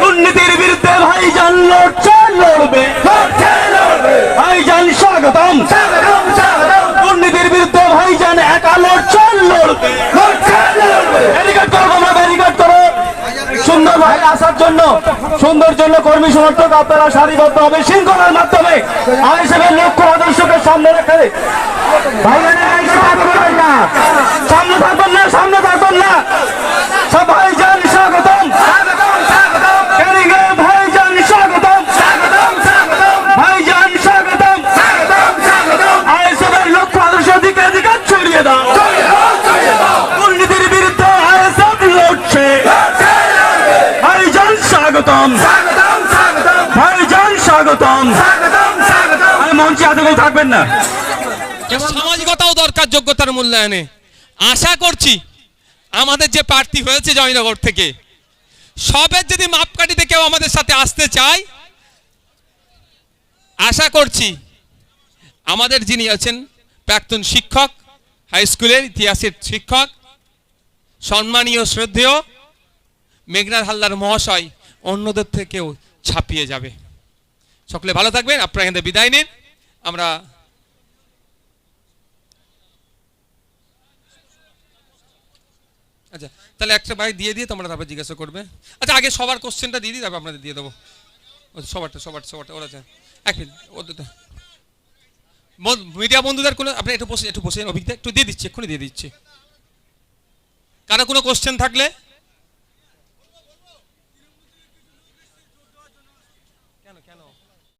দুর্নীতির বিরুদ্ধে ভাইজান লড়ছে লড়বে। ভাইজান স্বাগতম। দুর্নীতির বিরুদ্ধে ভাইজান একা লড়ছে লড়বে। ব্যারিকেড করো তোমরা ব্যারিকেড করো। সুন্দর ভাই আসার জন্য সুন্দর জন্য কর্মী সমর্থক আপনারা সারিবদ্ধ হবে শৃঙ্খলার মাধ্যমে আইএসএফের লক্ষ্য আদর্শকে সামনে রেখে ভাইজানের স্বাগতম। ভাইজান স্বাগতম। মঞ্চে এতগুলো থাকবেন না। সামাজিকতাও দরকার যোগ্যতার মূল্যায়নে। আশা করছি আমাদের যে প্রার্থী হয়েছে জয়নগর থেকে সবের যদি মাপকাঠিতে কেউ আমাদের সাথে আসতে চায় আশা করছি আমাদের যিনি আছেন প্রাক্তন শিক্ষক হাই স্কুলের ইতিহাসের শিক্ষক সম্মানীয় শ্রদ্ধেয় মেঘনাথ হালদার মহাশয় অন্যদের থেকেও ছাপিয়ে যাবে। সকলে ভালো থাকবেন, আপনারা এখান বিদায় নিন। আমরা আচ্ছা তাহলে একটা ভাই দিয়ে দিয়ে তোমরা তারপর জিজ্ঞাসা করবে। আচ্ছা আগে সবার কোশ্চেনটা দিয়ে দিই, তারপর আপনাদের দিয়ে দেবো। সবারটা সবার সবারটা, ওরা এক মিনিট মিডিয়া বন্ধুদের কোনো আপনি একটু বসে একটু বসে, অভিজ্ঞতা একটু দিয়ে দিচ্ছি, এক্ষুনি দিয়ে দিচ্ছি। কারও কোনো কোশ্চেন থাকলে Cristiano.